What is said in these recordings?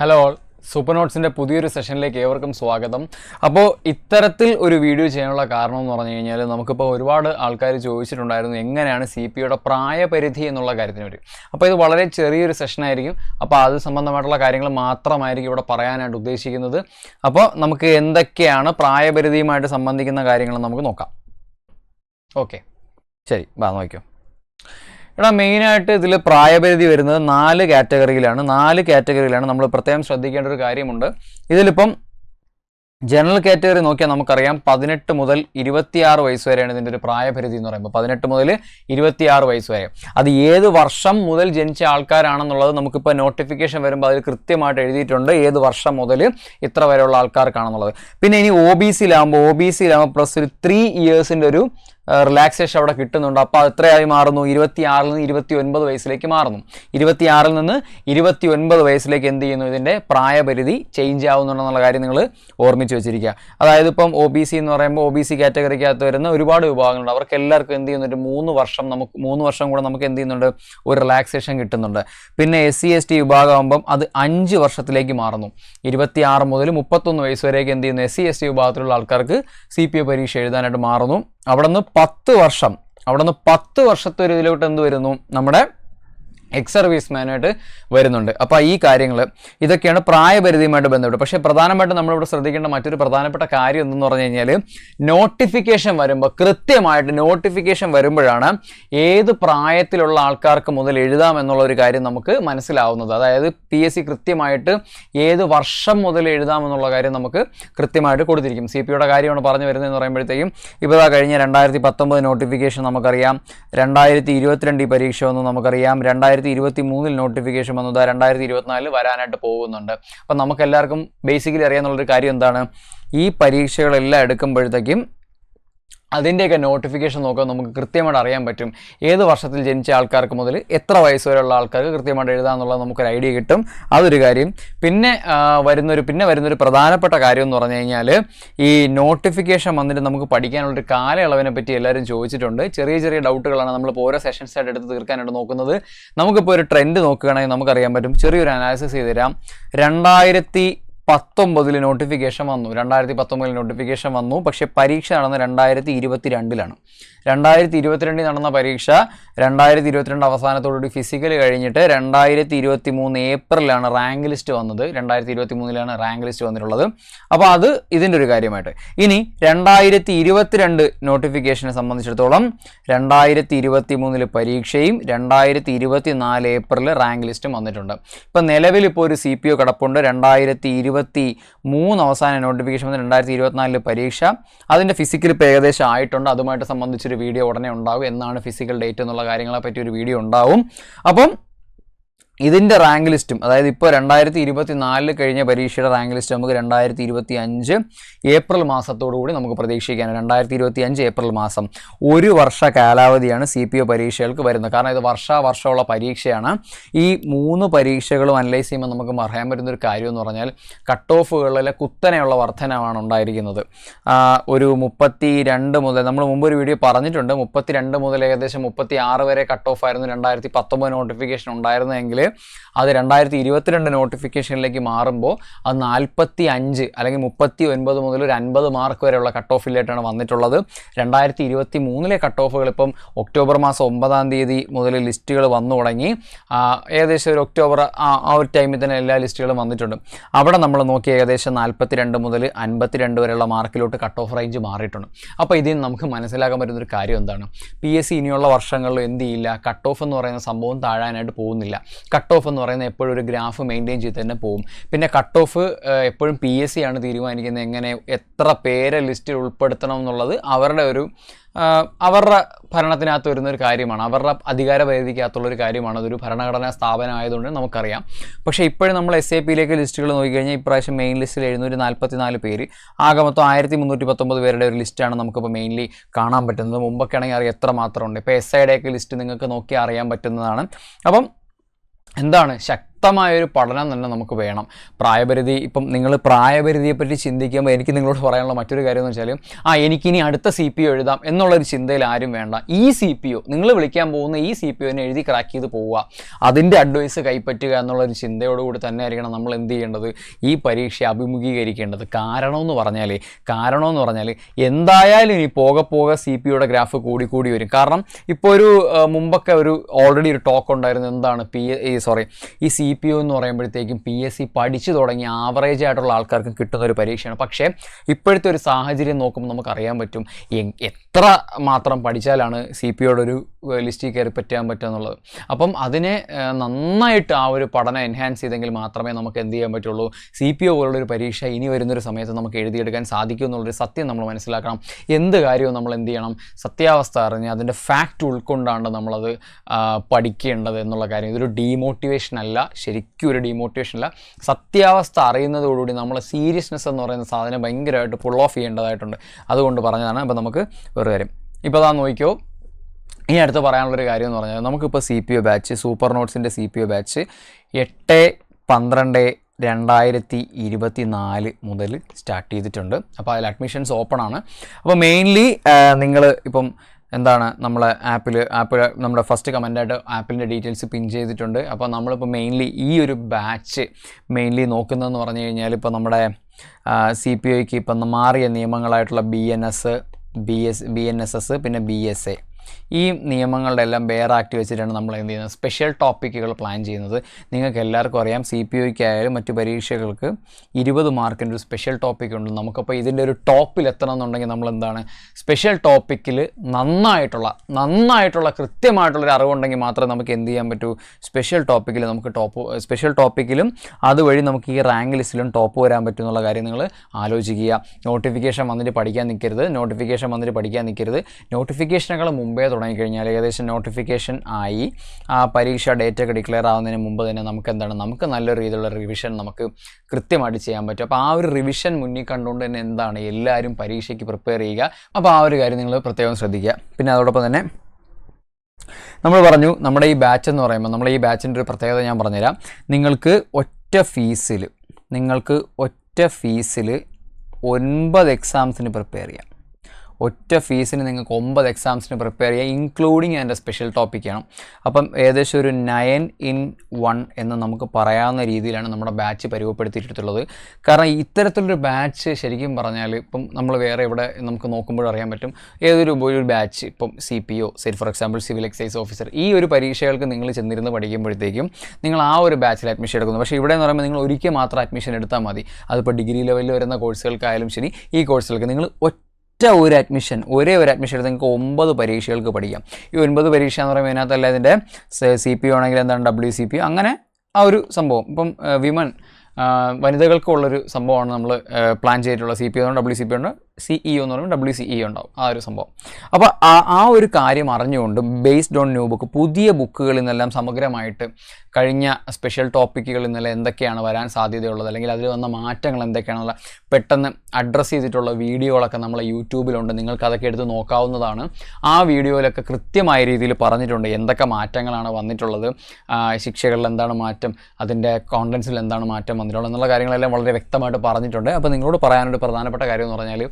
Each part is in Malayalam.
ഹലോ സൂപ്പർ നോട്ട്സിന്റെ പുതിയൊരു സെഷനിലേക്ക് ഏവർക്കും സ്വാഗതം. അപ്പോൾ ഇത്തരത്തിൽ ഒരു വീഡിയോ ചെയ്യാനുള്ള കാരണം എന്ന് പറഞ്ഞു കഴിഞ്ഞാൽ നമുക്കിപ്പോൾ ഒരുപാട് ആൾക്കാർ ചോദിച്ചിട്ടുണ്ടായിരുന്നു എങ്ങനെയാണ് സി പി യുടെ പ്രായപരിധി എന്നുള്ള കാര്യത്തിന് വരും അപ്പോൾ ഇത് വളരെ ചെറിയൊരു സെഷനായിരിക്കും അപ്പോൾ അത് സംബന്ധമായിട്ടുള്ള കാര്യങ്ങൾ മാത്രമായിരിക്കും ഇവിടെ പറയാനായിട്ട് ഉദ്ദേശിക്കുന്നത്. അപ്പോൾ നമുക്ക് എന്തൊക്കെയാണ് പ്രായപരിധിയുമായിട്ട് സംബന്ധിക്കുന്ന കാര്യങ്ങൾ നമുക്ക് നോക്കാം. ഓക്കെ ശരി വാ നോക്കിയോ എടാ മെയിനായിട്ട് ഇതിൽ പ്രായപരിധി വരുന്നത് നാല് കാറ്റഗറിയിലാണ്. നാല് കാറ്റഗറിയിലാണ് നമ്മൾ പ്രത്യേകം ശ്രദ്ധിക്കേണ്ട ഒരു കാര്യമുണ്ട്. ഇതിലിപ്പം ജനറൽ കാറ്റഗറി നോക്കിയാൽ നമുക്കറിയാം പതിനെട്ട് മുതൽ ഇരുപത്തിയാറ് വയസ്സ് വരെയാണ് ഇതിന്റെ ഒരു പ്രായപരിധി എന്ന് പറയുമ്പോൾ പതിനെട്ട് മുതൽ ഇരുപത്തിയാറ് വയസ്സ് വരെ. അത് ഏത് വർഷം മുതൽ ജനിച്ച ആൾക്കാരാണെന്നുള്ളത് നമുക്കിപ്പോൾ നോട്ടിഫിക്കേഷൻ വരുമ്പോൾ അതിൽ കൃത്യമായിട്ട് എഴുതിയിട്ടുണ്ട് ഏത് വർഷം മുതൽ ഇത്ര വരെയുള്ള ആൾക്കാർക്കാണെന്നുള്ളത്. പിന്നെ ഇനി ഒ ബി സിയിലാകുമ്പോൾ ഒ ബി സിയിലാകുമ്പോൾ പ്ലസ് ഒരു ത്രീ ഇയേഴ്സിന്റെ ഒരു റിലാക്സേഷൻ അവിടെ കിട്ടുന്നുണ്ട്. അപ്പോൾ എത്രയായി മാറുന്നു? ഇരുപത്തിയാറിൽ നിന്ന് ഇരുപത്തി ഒൻപത് വയസ്സിലേക്ക് മാറുന്നു. ഇരുപത്തിയാറിൽ നിന്ന് ഇരുപത്തി ഒൻപത് വയസ്സിലേക്ക് എന്ത് ചെയ്യുന്നു? ഇതിന്റെ പ്രായപരിധി ചേഞ്ച് ആവുന്നുണ്ടെന്നുള്ള കാര്യം നിങ്ങൾ ഓർമ്മിച്ച് വെച്ചിരിക്കുക. അതായത് ഇപ്പം ഒ ബി സി എന്ന് പറയുമ്പോൾ ഒ ബി സി കാറ്റഗറിക്കകത്ത് വരുന്ന ഒരുപാട് വിഭാഗങ്ങളുണ്ട്. അവർക്ക് എല്ലാവർക്കും എന്ത് ചെയ്യുന്നുണ്ട്? മൂന്ന് വർഷം നമുക്ക് മൂന്ന് വർഷം കൂടെ നമുക്ക് എന്ത് ചെയ്യുന്നുണ്ട്? ഒരു റിലാക്സേഷൻ കിട്ടുന്നുണ്ട്. പിന്നെ എസ് സി എസ് ടി വിഭാഗമാകുമ്പം അത് അഞ്ച് വർഷത്തിലേക്ക് മാറുന്നു. ഇരുപത്തിയാറ് മുതൽ മുപ്പത്തൊന്ന് വയസ്സ് വരെയൊക്കെ എന്ത് ചെയ്യുന്നു? എസ് സി എസ് ടി വിഭാഗത്തിലുള്ള ആൾക്കാർക്ക് സി പി എ പരീക്ഷ എഴുതാനായിട്ട് മാറുന്നു. അവിടെ നിന്ന് പത്ത് വർഷം അവിടെ നിന്ന് പത്ത് വർഷത്തെ ഒരു ഇതിലോട്ട് എന്ത് വരുന്നു? നമ്മുടെ എക്സ് സർവീസ്മാനായിട്ട് വരുന്നുണ്ട്. അപ്പോൾ ഈ കാര്യങ്ങൾ ഇതൊക്കെയാണ് പ്രായപരിധിയുമായിട്ട് ബന്ധപ്പെട്ട്. പക്ഷേ പ്രധാനമായിട്ടും നമ്മളിവിടെ ശ്രദ്ധിക്കേണ്ട മറ്റൊരു പ്രധാനപ്പെട്ട കാര്യം എന്തെന്ന് പറഞ്ഞു കഴിഞ്ഞാൽ നോട്ടിഫിക്കേഷൻ വരുമ്പോൾ കൃത്യമായിട്ട് നോട്ടിഫിക്കേഷൻ വരുമ്പോഴാണ് ഏത് പ്രായത്തിലുള്ള ആൾക്കാർക്ക് മുതൽ എഴുതാം എന്നുള്ള ഒരു കാര്യം നമുക്ക് മനസ്സിലാവുന്നത്. അതായത് പി എസ് സി കൃത്യമായിട്ട് ഏത് വർഷം മുതൽ എഴുതാം എന്നുള്ള കാര്യം നമുക്ക് കൃത്യമായിട്ട് കൊടുത്തിരിക്കും. സി പി യുടെ കാര്യമാണ് പറഞ്ഞു വരുന്നതെന്ന് പറയുമ്പോഴത്തേക്കും ഇപ്പോൾ കഴിഞ്ഞ രണ്ടായിരത്തി പത്തൊമ്പത് നോട്ടിഫിക്കേഷൻ നമുക്കറിയാം. രണ്ടായിരത്തി ഇരുപത്തിരണ്ട് ഈ പരീക്ഷ വന്നു നമുക്കറിയാം. രണ്ടായിരത്തി ഇരുപത്തി മൂന്നിൽ നോട്ടിഫിക്കേഷൻ വന്നത് രണ്ടായിരത്തി ഇരുപത്തിനാലിൽ വരാനായിട്ട് പോകുന്നുണ്ട്. അപ്പം നമുക്ക് എല്ലാവർക്കും ബേസിക്കലി അറിയാമെന്നുള്ളൊരു കാര്യം എന്താണ്? ഈ പരീക്ഷകളെല്ലാം എടുക്കുമ്പോഴത്തേക്കും അതിന്റെയൊക്കെ നോട്ടിഫിക്കേഷൻ നോക്കാൻ നമുക്ക് കൃത്യമായിട്ട് അറിയാൻ പറ്റും. ഏത് വർഷത്തിൽ ജനിച്ച ആൾക്കാർക്ക് മുതൽ എത്ര വയസ്സ് വരെയുള്ള ആൾക്കാർക്ക് കൃത്യമായിട്ട് എഴുതാമെന്നുള്ളത് നമുക്കൊരു ഐഡിയ കിട്ടും. അതൊരു കാര്യം. പിന്നെ വരുന്നൊരു പിന്നെ വരുന്നൊരു പ്രധാനപ്പെട്ട കാര്യം എന്ന് പറഞ്ഞു കഴിഞ്ഞാൽ ഈ നോട്ടിഫിക്കേഷൻ വന്നിട്ട് നമുക്ക് പഠിക്കാനുള്ളൊരു കാലയളവിനെ പറ്റി എല്ലാവരും ചോദിച്ചിട്ടുണ്ട്. ചെറിയ ചെറിയ ഡൗട്ടുകളാണ് നമ്മളിപ്പോൾ ഓരോ സെഷൻസായിട്ട് എടുത്ത് തീർക്കാനായിട്ട് നോക്കുന്നത്. നമുക്കിപ്പോൾ ഒരു ട്രെൻഡ് നോക്കുകയാണെങ്കിൽ നമുക്കറിയാൻ പറ്റും. ചെറിയൊരു അനാലിസിസ് ചെയ്ത് തരാം. രണ്ടായിരത്തി പത്തൊമ്പതിൽ നോട്ടിഫിക്കേഷൻ വന്നു. രണ്ടായിരത്തി പത്തൊമ്പതിൽ നോട്ടിഫിക്കേഷൻ വന്നു. പക്ഷേ പരീക്ഷ നടന്ന രണ്ടായിരത്തി ഇരുപത്തി രണ്ടിലാണ് രണ്ടായിരത്തി ഇരുപത്തിരണ്ടിൽ നടന്ന പരീക്ഷ രണ്ടായിരത്തി ഇരുപത്തിരണ്ട് അവസാനത്തോടുകൂടി ഫിസിക്കൽ കഴിഞ്ഞിട്ട് രണ്ടായിരത്തി ഇരുപത്തി മൂന്ന് ഏപ്രിലാണ് റാങ്ക് ലിസ്റ്റ് വന്നത്. രണ്ടായിരത്തി ഇരുപത്തി മൂന്നിലാണ് റാങ്ക് ലിസ്റ്റ് വന്നിട്ടുള്ളത്. അപ്പോൾ അത് ഇതിന്റെ ഒരു കാര്യമായിട്ട്. ഇനി രണ്ടായിരത്തി ഇരുപത്തിരണ്ട് നോട്ടിഫിക്കേഷനെ സംബന്ധിച്ചിടത്തോളം രണ്ടായിരത്തി ഇരുപത്തി മൂന്നിൽ പരീക്ഷയും രണ്ടായിരത്തി ഇരുപത്തി നാല് ഏപ്രിൽ റാങ്ക് ലിസ്റ്റും വന്നിട്ടുണ്ട്. ഇപ്പം നിലവിൽ ഇപ്പോൾ ഒരു സി പി ഒ കിടപ്പുണ്ട്. രണ്ടായിരത്തി ഇരുപത്തി മൂന്ന് അവസാന നോട്ടിഫിക്കേഷൻ വന്ന് രണ്ടായിരത്തി ഇരുപത്തിനാലിൽ പരീക്ഷ. അതിന്റെ ഫിസിക്കൽ ഇപ്പോൾ ഏകദേശം ആയിട്ടുണ്ട്. അതുമായിട്ട് സംബന്ധിച്ചൊരു വീഡിയോ ഉടനെ ഉണ്ടാവും. എന്നാണ് ഫിസിക്കൽ ഡേറ്റ് എന്നുള്ള കാര്യങ്ങളെ പറ്റി ഒരു വീഡിയോ ഉണ്ടാവും. അപ്പം ഇതിന്റെ റാങ്ക് ലിസ്റ്റും അതായത് ഇപ്പോൾ രണ്ടായിരത്തി ഇരുപത്തി നാലിൽ കഴിഞ്ഞ പരീക്ഷയുടെ റാങ്ക് ലിസ്റ്റ് നമുക്ക് രണ്ടായിരത്തി ഇരുപത്തി അഞ്ച് ഏപ്രിൽ കൂടി നമുക്ക് പ്രതീക്ഷിക്കാൻ രണ്ടായിരത്തി ഇരുപത്തി അഞ്ച് ഏപ്രിൽ മാസം. ഒരു വർഷ കാലാവധിയാണ് സി പി ഒ പരീക്ഷകൾക്ക് വരുന്നത്. കാരണം ഇത് വർഷാവർഷമുള്ള പരീക്ഷയാണ്. ഈ മൂന്ന് പരീക്ഷകളും അനലൈസ് ചെയ്യുമ്പോൾ നമുക്ക് പറയാൻ പറ്റുന്ന ഒരു കാര്യം എന്ന് പറഞ്ഞാൽ കട്ട് ഓഫുകളിലെ കുത്തനെയുള്ള വർധനമാണ് ഉണ്ടായിരിക്കുന്നത്. ഒരു മുപ്പത്തി രണ്ട് മുതൽ നമ്മൾ മുമ്പ് ഒരു വീഡിയോ പറഞ്ഞിട്ടുണ്ട് മുപ്പത്തി രണ്ട് മുതൽ ഏകദേശം മുപ്പത്തി ആറ് വരെ കട്ട് ഓഫ് ആയിരുന്നു രണ്ടായിരത്തി പത്തൊമ്പത് നോട്ടിഫിക്കേഷൻ ഉണ്ടായിരുന്നെങ്കിൽ അത് രണ്ടായിരത്തി ഇരുപത്തിരണ്ട് നോട്ടിഫിക്കേഷനിലേക്ക് മാറുമ്പോൾ അത് നാൽപ്പത്തി അഞ്ച് അല്ലെങ്കിൽ മുപ്പത്തി ഒൻപത് മുതൽ ഒരു അൻപത് മാർക്ക് വരെയുള്ള കട്ട് ഓഫിലായിട്ടാണ് വന്നിട്ടുള്ളത്. രണ്ടായിരത്തി ഇരുപത്തി മൂന്നിലെ കട്ട് ഓഫുകൾ ഇപ്പം ഒക്ടോബർ മാസം ഒമ്പതാം തീയതി മുതൽ ലിസ്റ്റുകൾ വന്നു തുടങ്ങി. ഏകദേശം ഒരു ഒക്ടോബർ ആ ഒരു ടൈമിൽ തന്നെ എല്ലാ ലിസ്റ്റുകളും വന്നിട്ടുണ്ട്. അവിടെ നമ്മൾ നോക്കി ഏകദേശം നാൽപ്പത്തി രണ്ട് മുതൽ അൻപത്തി രണ്ട് വരെയുള്ള മാർക്കിലോട്ട് കട്ട് ഓഫ് റേഞ്ച് മാറിയിട്ടുണ്ട്. അപ്പോൾ ഇതിൽ നിന്ന് നമുക്ക് മനസ്സിലാക്കാൻ പറ്റുന്ന ഒരു കാര്യം എന്താണ്? പി എസ് സി ഇനിയുള്ള വർഷങ്ങളിൽ എന്ത് ചെയ്യില്ല? കട്ട് ഓഫ് എന്ന് പറയുന്ന സംഭവം താഴാനായിട്ട് പോകുന്നില്ല. കട്ട് ഓഫ് എന്ന് പറയുന്നത് എപ്പോഴും ഒരു ഗ്രാഫ് മെയിന്റെയിൻ ചെയ്ത് തന്നെ പോകും പിന്നെ കട്ട് ഓഫ് എപ്പോഴും പി എസ് സി ആണ് തീരുമാനിക്കുന്നത് എങ്ങനെ എത്ര പേരെ ലിസ്റ്റിൽ ഉൾപ്പെടുത്തണം എന്നുള്ളത് അവരുടെ ഒരു അവരുടെ ഭരണത്തിനകത്ത് വരുന്ന ഒരു കാര്യമാണ്. അവരുടെ അധികാര പരിധിക്കകത്തുള്ള ഒരു കാര്യമാണ്. അതൊരു ഭരണഘടനാ സ്ഥാപനം ആയതുകൊണ്ട് നമുക്കറിയാം. പക്ഷേ ഇപ്പോഴും നമ്മൾ എസ് എ പിയിലേക്ക് ലിസ്റ്റുകൾ നോക്കിക്കഴിഞ്ഞാൽ ഇപ്രാവശ്യം മെയിൻ ലിസ്റ്റിൽ എഴുന്നൂറ്റി നാൽപ്പത്തി നാല് പേര്. ആകെ മൊത്തം ആയിരത്തി മുന്നൂറ്റി പത്തൊമ്പത് പേരുടെ ഒരു ലിസ്റ്റാണ് നമുക്കിപ്പോൾ മെയിൻലി കാണാൻ പറ്റുന്നത്. മുമ്പൊക്കെ ആണെങ്കിൽ അറിയാം എത്ര മാത്രമുണ്ട്. ഇപ്പോൾ എസ് ഐയുടെയൊക്കെ ലിസ്റ്റ് നിങ്ങൾക്ക് നോക്കി അറിയാൻ പറ്റുന്നതാണ്. അപ്പം എന്താണ് ശക്തി വ്യക്തമായൊരു പഠനം തന്നെ നമുക്ക് വേണം. പ്രായപരിധി ഇപ്പം നിങ്ങൾ പ്രായപരിധിയെപ്പറ്റി ചിന്തിക്കുമ്പോൾ എനിക്ക് നിങ്ങളോട് പറയാനുള്ള മറ്റൊരു കാര്യം എന്ന് വെച്ചാൽ ആ എനിക്കിനി അടുത്ത സി പി ഒ എഴുതാം എന്നുള്ളൊരു ചിന്തയിൽ ആരും വേണ്ട. ഈ സി പി ഒ നിങ്ങൾ വിളിക്കാൻ പോകുന്ന ഈ സി പി ഒനെ എഴുതി ക്രാക്ക് ചെയ്ത് പോവുക. അതിന്റെ അഡ്വൈസ് കൈപ്പറ്റുക എന്നുള്ളൊരു ചിന്തയോടുകൂടി തന്നെ ആയിരിക്കണം നമ്മൾ എന്ത് ചെയ്യേണ്ടത്? ഈ പരീക്ഷയെ അഭിമുഖീകരിക്കേണ്ടത്. കാരണമെന്ന് പറഞ്ഞാൽ കാരണമെന്ന് പറഞ്ഞാൽ എന്തായാലും ഇനി പോകെ പോകെ സി പി ഒയുടെ ഗ്രാഫ് കൂടി കൂടി വരും. കാരണം ഇപ്പോൾ ഒരു മുമ്പൊക്കെ ഒരു ഓൾറെഡി ഒരു ടോക്ക് ഉണ്ടായിരുന്നു. എന്താണ് പി സോറി ഈ സി പി ഒ എന്ന് പറയുമ്പോഴത്തേക്കും പി എസ് സി പഠിച്ചു തുടങ്ങി ആവറേജ് ആയിട്ടുള്ള ആൾക്കാർക്കും കിട്ടുന്ന ഒരു പരീക്ഷയാണ്. പക്ഷേ ഇപ്പോഴത്തെ ഒരു സാഹചര്യം നോക്കുമ്പോൾ നമുക്ക് അറിയാൻ പറ്റും എത്ര മാത്രം പഠിച്ചാലാണ് സി പി ഒയുടെ ഒരു ലിസ്റ്റിൽ കയറി പറ്റാൻ പറ്റുക എന്നുള്ളത്. അപ്പം അതിനെ നന്നായിട്ട് ആ ഒരു പഠനം എൻഹാൻസ് ചെയ്തെങ്കിൽ മാത്രമേ നമുക്ക് എന്ത് ചെയ്യാൻ പറ്റുള്ളൂ? സി പി ഒ പോലുള്ളൊരു പരീക്ഷ ഇനി വരുന്നൊരു സമയത്ത് നമുക്ക് എഴുതിയെടുക്കാൻ സാധിക്കും എന്നുള്ളൊരു സത്യം നമ്മൾ മനസ്സിലാക്കണം. എന്ത് കാര്യവും നമ്മൾ എന്ത് ചെയ്യണം? സത്യാവസ്ഥ അറിഞ്ഞ് അതിന്റെ ഫാക്റ്റ് ഉൾക്കൊണ്ടാണ് നമ്മളത് പഠിക്കേണ്ടത് എന്നുള്ള കാര്യം. ഇതൊരു ഡീമോട്ടിവേഷൻ അല്ല ശരിക്കും ഒരു ഡീമോട്ടിവേഷൻ അല്ല സത്യാവസ്ഥ അറിയുന്നതോടുകൂടി നമ്മൾ സീരിയസ്നെസ് എന്ന് പറയുന്ന സാധനം ഭയങ്കരമായിട്ട് പുൾ ഓഫ് ചെയ്യേണ്ടതായിട്ടുണ്ട്. അതുകൊണ്ട് പറഞ്ഞതാണ്. അപ്പോൾ നമുക്ക് വേറെ കാര്യം. ഇപ്പോൾ അതാ നോക്കിയോ ഇനി അടുത്ത് പറയാനുള്ളൊരു കാര്യം എന്ന് പറഞ്ഞാൽ നമുക്കിപ്പോൾ C P O batch super നോട്ട്സിന്റെ C P O batch എട്ട് പന്ത്രണ്ട് രണ്ടായിരത്തി ഇരുപത്തി നാല് മുതൽ സ്റ്റാർട്ട് ചെയ്തിട്ടുണ്ട്. അപ്പോൾ അതിൽ അഡ്മിഷൻസ് ഓപ്പൺ ആണ്. അപ്പോൾ മെയിൻലി നിങ്ങൾ ഇപ്പം എന്താണ് നമ്മളെ ആപ്പിൽ ആപ്പിൽ നമ്മുടെ ഫസ്റ്റ് കമന്റായിട്ട് ആപ്പിന്റെ ഡീറ്റെയിൽസ് പിൻ ചെയ്തിട്ടുണ്ട്. അപ്പോൾ നമ്മളിപ്പോൾ മെയിൻലി ഈ ഒരു ബാച്ച് മെയിൻലി നോക്കുന്നതെന്ന് പറഞ്ഞു കഴിഞ്ഞാൽ ഇപ്പോൾ നമ്മുടെ സി പി ഒക്ക് ഇപ്പം മാറിയ നിയമങ്ങളായിട്ടുള്ള B N S B S B N S S പിന്നെ ബി എസ് എ ഈ നിയമങ്ങളുടെ എല്ലാം ബെയർ ആക്ട് വെച്ചിട്ടാണ് നമ്മൾ എന്ത് ചെയ്യുന്നത്? സ്പെഷ്യൽ ടോപ്പിക്കുകൾ പ്ലാൻ ചെയ്യുന്നത്. നിങ്ങൾക്ക് എല്ലാവർക്കും അറിയാം സി പി ഒക്കായാലും മറ്റു പരീക്ഷകൾക്ക് ഇരുപത് മാർക്കിന്റെ ഒരു സ്പെഷ്യൽ ടോപ്പിക് ഉണ്ട്. നമുക്കപ്പോൾ ഇതിന്റെ ഒരു ടോപ്പിൽ എത്തണം എന്നുണ്ടെങ്കിൽ നമ്മൾ എന്താണ്? സ്പെഷ്യൽ ടോപ്പിക്കിൽ നന്നായിട്ടുള്ള നന്നായിട്ടുള്ള കൃത്യമായിട്ടുള്ളൊരു അറിവുണ്ടെങ്കിൽ മാത്രമേ നമുക്ക് എന്ത് ചെയ്യാൻ പറ്റൂ? സ്പെഷ്യൽ ടോപ്പിക്കിൽ നമുക്ക് ടോപ്പ് സ്പെഷ്യൽ ടോപ്പിക്കിലും അതുവഴി നമുക്ക് ഈ റാങ്ക് ലിസ്റ്റിലും ടോപ്പ് വരാൻ പറ്റും എന്നുള്ള കാര്യം നിങ്ങൾ ആലോചിക്കുക. നോട്ടിഫിക്കേഷൻ വന്നിട്ട് പഠിക്കാൻ നിൽക്കരുത്. നോട്ടിഫിക്കേഷൻ വന്നിട്ട് പഠിക്കാൻ നിൽക്കരുത്. നോട്ടിഫിക്കേഷനുകൾ മുമ്പേ തുടങ്ങിക്കഴിഞ്ഞാൽ ഏകദേശം നോട്ടിഫിക്കേഷൻ ആയി. ആ പരീക്ഷ ഡേറ്റ് ഒക്കെ ഡിക്ലെയർ ആവുന്നതിന് മുമ്പ് തന്നെ നമുക്ക് എന്താണ് നമുക്ക് നല്ല രീതിയിലുള്ള റിവിഷൻ നമുക്ക് കൃത്യമായിട്ട് ചെയ്യാൻ പറ്റും. അപ്പോൾ ആ ഒരു റിവിഷൻ മുന്നിൽ കണ്ടുകൊണ്ട് തന്നെ എന്താണ്? എല്ലാവരും പരീക്ഷയ്ക്ക് പ്രിപ്പയർ ചെയ്യുക. അപ്പോൾ ആ ഒരു കാര്യം നിങ്ങൾ പ്രത്യേകം ശ്രദ്ധിക്കുക. പിന്നെ അതോടൊപ്പം തന്നെ നമ്മൾ പറഞ്ഞു നമ്മുടെ ഈ ബാച്ച് എന്ന് പറയുമ്പോൾ നമ്മൾ ഈ ബാച്ചിന്റെ ഒരു പ്രത്യേകത ഞാൻ പറഞ്ഞുതരാം. നിങ്ങൾക്ക് ഒറ്റ ഫീസിൽ നിങ്ങൾക്ക് ഒറ്റ ഫീസിൽ ഒൻപത് എക്സാംസിന് പ്രിപ്പയർ ചെയ്യാം. ഒറ്റ ഫീസിന് നിങ്ങൾക്ക് ഒമ്പത് എക്സാംസിന് പ്രിപ്പയർ ചെയ്യാം ഇൻക്ലൂഡിങ് അതിന്റെ സ്പെഷ്യൽ ടോപ്പിക്കാണ് അപ്പം ഏകദേശം ഒരു നയൻ ഇൻ വൺ എന്ന് നമുക്ക് പറയാവുന്ന രീതിയിലാണ് നമ്മുടെ ബാച്ച് പരിവപ്പെടുത്തിയിട്ടുള്ളത് കാരണം ഇത്തരത്തിലൊരു ബാച്ച് ശരിക്കും പറഞ്ഞാൽ ഇപ്പം നമ്മൾ വേറെ ഇവിടെ നമുക്ക് നോക്കുമ്പോൾ അറിയാൻ പറ്റും. ഏതൊരു ഒരു ബാച്ച് ഇപ്പം സി പി ഒ സരി for example civil excise officer ഈ ഒരു പരീക്ഷകൾക്ക് നിങ്ങൾ ചെന്നിരുന്ന് പഠിക്കുമ്പോഴത്തേക്കും നിങ്ങൾ ആ ഒരു ബാച്ചിൽ അഡ്മിഷൻ എടുക്കുന്നു. പക്ഷേ ഇവിടെ എന്ന് പറയുമ്പോൾ നിങ്ങൾ ഒരിക്കൽ മാത്രം അഡ്മിഷൻ എടുത്താൽ മതി. അതിപ്പോൾ ഡിഗ്രി ലെവലിൽ വരുന്ന കോഴ്സുകൾക്കായാലും ശരി ഈ കോഴ്സുകൾക്ക് നിങ്ങൾ ഒറ്റ ഒരു അഡ്മിഷൻ ഒരേ ഒരു അഡ്മിഷൻ എടുത്ത് നിങ്ങൾക്ക് ഒമ്പത് പരീക്ഷകൾക്ക് പഠിക്കാം. ഈ ഒൻപത് പരീക്ഷ എന്ന് പറയുമ്പോൾ ഇതിനകത്തല്ല ഇതിന്റെ സി പി ആണെങ്കിൽ എന്താണ് ഡബ്ല്യു സി പി അങ്ങനെ ആ ഒരു സംഭവം. ഇപ്പം വിമൻ വനിതകൾക്കുള്ളൊരു സംഭവമാണ് നമ്മൾ പ്ലാൻ ചെയ്തിട്ടുള്ള സി പി ഉണ്ട് ഡബ്ല്യു സി പി ഉണ്ട്. സി ഇ എന്ന് പറയുമ്പോൾ ഡബ്ല്യു സി ഇ ഉണ്ടാവും. ആ ഒരു സംഭവം. അപ്പോൾ ആ ഒരു കാര്യം അറിഞ്ഞുകൊണ്ട് ബേസ്ഡ് ഓൺ ന്യൂ ബുക്ക് പുതിയ ബുക്കുകളിൽ നിന്നെല്ലാം സമഗ്രമായിട്ട് കഴിഞ്ഞ സ്പെഷ്യൽ ടോപ്പിക്കുകളിൽ നിന്നെല്ലാം എന്തൊക്കെയാണ് വരാൻ സാധ്യതയുള്ളത് അല്ലെങ്കിൽ അതിൽ വന്ന മാറ്റങ്ങൾ എന്തൊക്കെയാണെന്നുള്ള പെട്ടെന്ന് അഡ്രസ്സ് ചെയ്തിട്ടുള്ള വീഡിയോകളൊക്കെ നമ്മളെ യൂട്യൂബിലുണ്ട്. നിങ്ങൾക്ക് അതൊക്കെ എടുത്ത് നോക്കാവുന്നതാണ്. ആ വീഡിയോയിലൊക്കെ കൃത്യമായ രീതിയിൽ പറഞ്ഞിട്ടുണ്ട് എന്തൊക്കെ മാറ്റങ്ങളാണ് വന്നിട്ടുള്ളത് ശിക്ഷകളിൽ എന്താണ് മാറ്റം അതിന്റെ കോണ്ടൻസിൽ എന്താണ് മാറ്റം വന്നിട്ടുള്ളത് എന്നുള്ള കാര്യങ്ങളെല്ലാം വളരെ വ്യക്തമായിട്ട് പറഞ്ഞിട്ടുണ്ട്. അപ്പോൾ നിങ്ങളോട് പറയാനൊരു പ്രധാനപ്പെട്ട കാര്യം എന്ന് പറഞ്ഞാൽ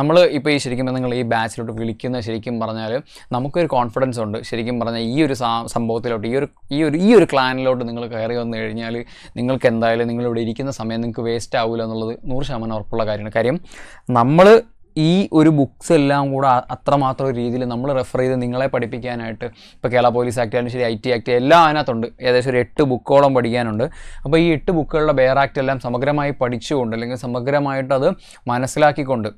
നമ്മൾ ഇപ്പോൾ ഈ ശരിക്കും നിങ്ങൾ ഈ ബാച്ചിലോട്ട് വിളിക്കുന്ന ശരിക്കും പറഞ്ഞാൽ നമുക്കൊരു കോൺഫിഡൻസ് ഉണ്ട്. ശരിക്കും പറഞ്ഞാൽ ഈ ഒരു സംഭവത്തിലോട്ട് ഈ ഒരു ഈ ഒരു ഈ ഒരു ക്ലാനിലോട്ട് നിങ്ങൾ കയറി വന്നു കഴിഞ്ഞാൽ നിങ്ങൾക്ക് എന്തായാലും നിങ്ങളിവിടെ ഇരിക്കുന്ന സമയം നിങ്ങൾക്ക് വേസ്റ്റ് ആവില്ല എന്നുള്ളത് നൂറ് ശതമാനം ഉറപ്പുള്ള കാര്യമാണ്. കാര്യം നമ്മൾ ഈ ഒരു ബുക്സ് എല്ലാം കൂടെ അത്രമാത്രം ഒരു രീതിയിൽ നമ്മൾ റെഫർ ചെയ്ത് നിങ്ങളെ പഠിപ്പിക്കാനായിട്ട് ഇപ്പോൾ കേരള പോലീസ് ആക്ട് ആയാലും ശരി ഐ ടി ആക്ട് എല്ലാം അതിനകത്തുണ്ട്. ഏകദേശം ഒരു എട്ട് ബുക്കോളം പഠിക്കാനുണ്ട്. അപ്പോൾ ഈ എട്ട് ബുക്കുകളുടെ ബെയർ ആക്ട് എല്ലാം സമഗ്രമായി പഠിച്ചുകൊണ്ട് അല്ലെങ്കിൽ സമഗ്രമായിട്ട് അത് മനസ്സിലാക്കിക്കൊണ്ട്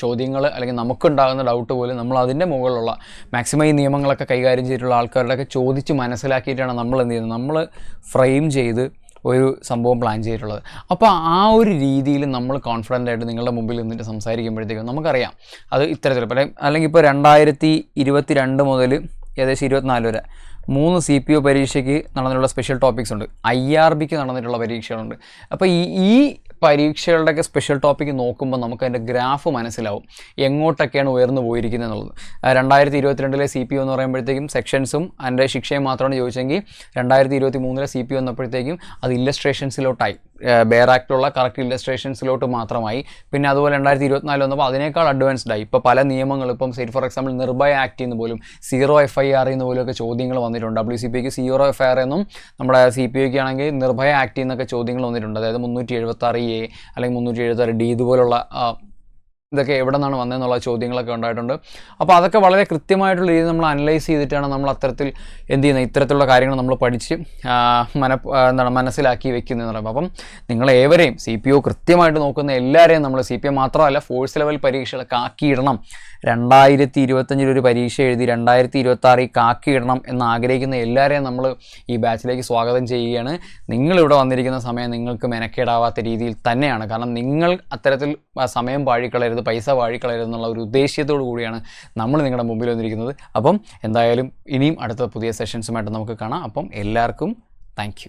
ചോദ്യങ്ങൾ അല്ലെങ്കിൽ നമുക്കുണ്ടാകുന്ന ഡൗട്ട് പോലും നമ്മൾ അതിന്റെ മുകളിലുള്ള മാക്സിമം ഈ നിയമങ്ങളൊക്കെ കൈകാര്യം ചെയ്തിട്ടുള്ള ആൾക്കാരുടെയൊക്കെ ചോദിച്ച് മനസ്സിലാക്കിയിട്ടാണ് നമ്മൾ എന്ത് ചെയ്യുന്നത്? നമ്മൾ ഫ്രെയിം ചെയ്ത് ഒരു സംഭവം പ്ലാൻ ചെയ്തിട്ടുള്ളത്. അപ്പോൾ ആ ഒരു രീതിയിൽ നമ്മൾ കോൺഫിഡന്റ് ആയിട്ട് നിങ്ങളുടെ മുമ്പിൽ നിന്നിട്ട് സംസാരിക്കുമ്പോഴത്തേക്കും നമുക്കറിയാം അത് ഇത്തരത്തിൽ പല അല്ലെങ്കിൽ ഇപ്പോൾ രണ്ടായിരത്തി ഇരുപത്തി രണ്ട് മുതൽ ഏകദേശം ഇരുപത്തിനാല് വരെ മൂന്ന് സി പി ഒ പരീക്ഷയ്ക്ക് നടന്നിട്ടുള്ള സ്പെഷ്യൽ ടോപ്പിക്സ് ഉണ്ട്. ഐ ആർ ബിക്ക് നടന്നിട്ടുള്ള പരീക്ഷകളുണ്ട്. അപ്പോൾ ഈ ഈ പരീക്ഷകളുടെയൊക്കെ സ്പെഷ്യൽ ടോപ്പിക്ക് നോക്കുമ്പോൾ നമുക്ക് അതിന്റെ ഗ്രാഫ് മനസ്സിലാവും. എങ്ങോട്ടൊക്കെയാണ് ഉയർന്നു പോയിരിക്കുന്നത് എന്നുള്ളത് രണ്ടായിരത്തി ഇരുപത്തിരണ്ടിലെ സി പി എന്ന് പറയുമ്പോഴത്തേക്കും സെക്ഷൻസും അതിന്റെ ശിക്ഷയും മാത്രമാണ് ചോദിച്ചെങ്കിൽ രണ്ടായിരത്തി ഇരുപത്തി മൂന്നിലെ സി പി വന്നപ്പോഴത്തേക്കും അത് ഇല്ലസ്ട്രേഷൻസിലോട്ടായി ബെയർ ആക്റ്റുള്ള കറക്റ്റ് ഇല്ലസ്ട്രേഷൻസിലോട്ട് മാത്രമായി. പിന്നെ അതുപോലെ രണ്ടായിരത്തി ഇരുപത്തിനാല് വന്നപ്പോൾ അതിനേക്കാൾ അഡ്വാൻസ്ഡ് ആയി. ഇപ്പോൾ പല നിയമങ്ങളും ഇപ്പം C for example Nirbhaya act എന്ന് പോലും സീറോ എഫ് ഐ ആർ എന്ന് പോലും ഒക്കെ ചോദ്യങ്ങൾ വന്നിട്ടുണ്ട്. ഡബ്ല്യു സി പിക്ക് സീറോ എഫ് ഐ ആർ എന്നും നമ്മുടെ സി പി ഐക്ക് ആണെങ്കിൽ നിർഭയ ആക്ട് എന്നൊക്കെ ചോദ്യങ്ങൾ വന്നിട്ടുണ്ട്. അതായത് മുന്നൂറ്റി എഴുപത്തി ആറ് എ അല്ലെങ്കിൽ മുന്നൂറ്റി എഴുപത്തി ആറ് ഡി ഇതുപോലുള്ള ഇതൊക്കെ എവിടെ നിന്നാണ് വന്നതെന്നുള്ള ചോദ്യങ്ങളൊക്കെ ഉണ്ടായിട്ടുണ്ട്. അപ്പോൾ അതൊക്കെ വളരെ കൃത്യമായിട്ടുള്ള രീതിയിൽ നമ്മൾ അനലൈസ് ചെയ്തിട്ടാണ് നമ്മൾ അത്തരത്തിൽ എന്ത് ചെയ്യുന്നത്? ഇത്തരത്തിലുള്ള കാര്യങ്ങൾ നമ്മൾ പഠിച്ച് മന എന്താണ് മനസ്സിലാക്കി വെക്കുന്നതെന്ന് പറയുമ്പോൾ. അപ്പം നിങ്ങൾ ഏവരെയും സി പി ഒ കൃത്യമായിട്ട് നോക്കുന്ന എല്ലാവരെയും നമ്മൾ സി പി ഒ മാത്രമല്ല ഫോഴ്സ് ലെവൽ പരീക്ഷകളൊക്കെ ആക്കിയിടണം. രണ്ടായിരത്തി ഇരുപത്തഞ്ചിൽ ഒരു പരീക്ഷ എഴുതി രണ്ടായിരത്തി ഇരുപത്താറിൽ കാക്കിയിടണം എന്ന് ആഗ്രഹിക്കുന്ന എല്ലാവരെയും നമ്മൾ ഈ ബാച്ചിലേക്ക് സ്വാഗതം ചെയ്യുകയാണ്. നിങ്ങളിവിടെ വന്നിരിക്കുന്ന സമയം നിങ്ങൾക്ക് മെനക്കേടാവാത്ത രീതിയിൽ തന്നെയാണ്. കാരണം നിങ്ങൾ അത്തരത്തിൽ സമയം പാഴിക്കളയരുത് പൈസ പാഴിക്കളയരുത് എന്നുള്ള ഒരു ഉദ്ദേശ്യത്തോടു കൂടിയാണ് നമ്മൾ നിങ്ങളുടെ മുമ്പിൽ വന്നിരിക്കുന്നത്. അപ്പം എന്തായാലും ഇനിയും അടുത്ത പുതിയ സെഷൻസുമായിട്ട് നമുക്ക് കാണാം. അപ്പം എല്ലാവർക്കും താങ്ക്